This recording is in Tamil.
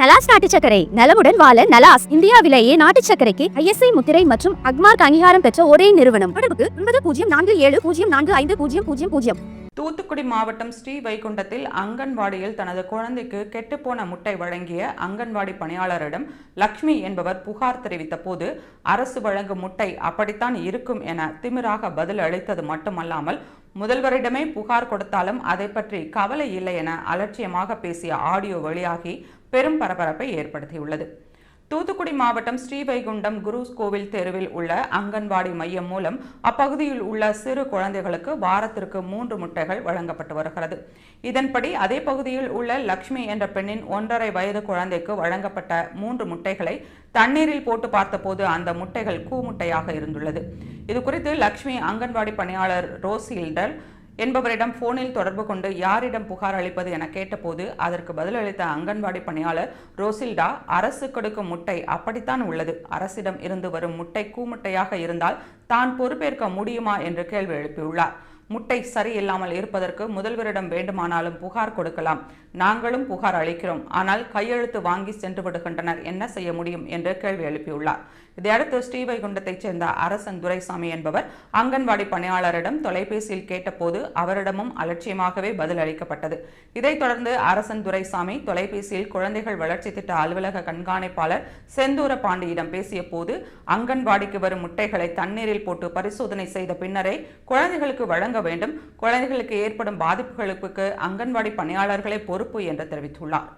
நலாஸ் நாட்டு சக்கரை நலமுடன் வாழ நலாஸ் இந்தியாவிலேயே நாட்டு சக்கரைக்கு ஐஎஸ்ஐ முத்திரை மற்றும் அக்மார்க் அங்கீகாரம் பெற்ற ஒரே நிறுவனம். தொடர்புக்கு ஒன்பது பூஜ்ஜியம் நான்கு ஏழு பூஜ்ஜியம் நான்கு ஐந்து பூஜ்ஜியம் பூஜ்ஜியம் பூஜ்ஜியம். தூத்துக்குடி மாவட்டம் ஸ்ரீ வைகுண்டத்தில் அங்கன்வாடியில் தனது குழந்தைக்கு கெட்டுப்போன முட்டை வழங்கிய அங்கன்வாடி பணியாளரிடம் லக்ஷ்மி என்பவர் புகார் தெரிவித்த போது அரசு வழங்கும் முட்டை அப்படித்தான் இருக்கும் என திமிராக பதில் அளித்தது மட்டுமல்லாமல் முதல்வரிடமே புகார் கொடுத்தாலும் அதை பற்றி கவலை இல்லை என அலட்சியமாக பேசிய ஆடியோ வெளியாகி பெரும் பரபரப்பை ஏற்படுத்தியுள்ளது. தூத்துக்குடி மாவட்டம் ஸ்ரீவைகுண்டம் குருஸ் கோவில் தெருவில் உள்ள அங்கன்வாடி மையம் மூலம் அப்பகுதியில் உள்ள சிறு குழந்தைகளுக்கு வாரத்திற்கு மூன்று முட்டைகள் வழங்கப்பட்டு வருகிறது. இதன்படி அதே பகுதியில் உள்ள லக்ஷ்மி என்ற பெண்ணின் ஒன்றரை வயது குழந்தைக்கு வழங்கப்பட்ட மூன்று முட்டைகளை தண்ணீரில் போட்டு பார்த்தபோது அந்த முட்டைகள் கூமுட்டையாக இருந்துள்ளது. இதுகுறித்து லக்ஷ்மி அங்கன்வாடி பணியாளர் ரோசில்டர் என்பவரிடம் போனில் தொடர்பு கொண்டு யாரிடம் புகார் அளிப்பது என கேட்டபோது அதற்கு பதிலளித்த அங்கன்வாடி பணியாளர் ரோசில்டா அரசு கொடுக்கும் முட்டை அப்படித்தான் உள்ளது. அரசிடம் இருந்து வரும் முட்டை கூமுட்டையாக இருந்தால் தான் பொறுப்பேற்க முடியுமா? என்று கேள்வி எழுப்பியுள்ளார். முட்டை சரியில்லாமல் இருப்பதற்கு முதல்வரிடம் வேண்டுமானாலும் புகார் கொடுக்கலாம். நாங்களும் புகார் அளிக்கிறோம். ஆனால் கையெழுத்து வாங்கி சென்று விடுகின்றனர். என்ன செய்ய முடியும் என்று கேள்வி எழுப்பியுள்ளார். இதையடுத்து ஸ்ரீவைகுண்டத்தைச் சேர்ந்த அரசன் துரைசாமி என்பவர் அங்கன்வாடி பணியாளரிடம் தொலைபேசியில் கேட்டபோது அவரிடமும் அலட்சியமாகவே பதில் அளிக்கப்பட்டது. இதைத் தொடர்ந்து அரசன் துரைசாமி தொலைபேசியில் குழந்தைகள் வளர்ச்சி திட்ட அலுவலக கண்காணிப்பாளர் செந்தூர பாண்டியிடம் பேசிய போது அங்கன்வாடிக்கு வரும் முட்டைகளை தண்ணீரில் போட்டு பரிசோதனை செய்த பின்னரே குழந்தைகளுக்கு வழங்க வழங்க வேண்டும். குழந்தைகளுக்கு ஏற்படும் பாதிப்புகளுக்கு அங்கன்வாடி பணியாளர்களே பொறுப்பு என்று தெரிவித்துள்ளார்.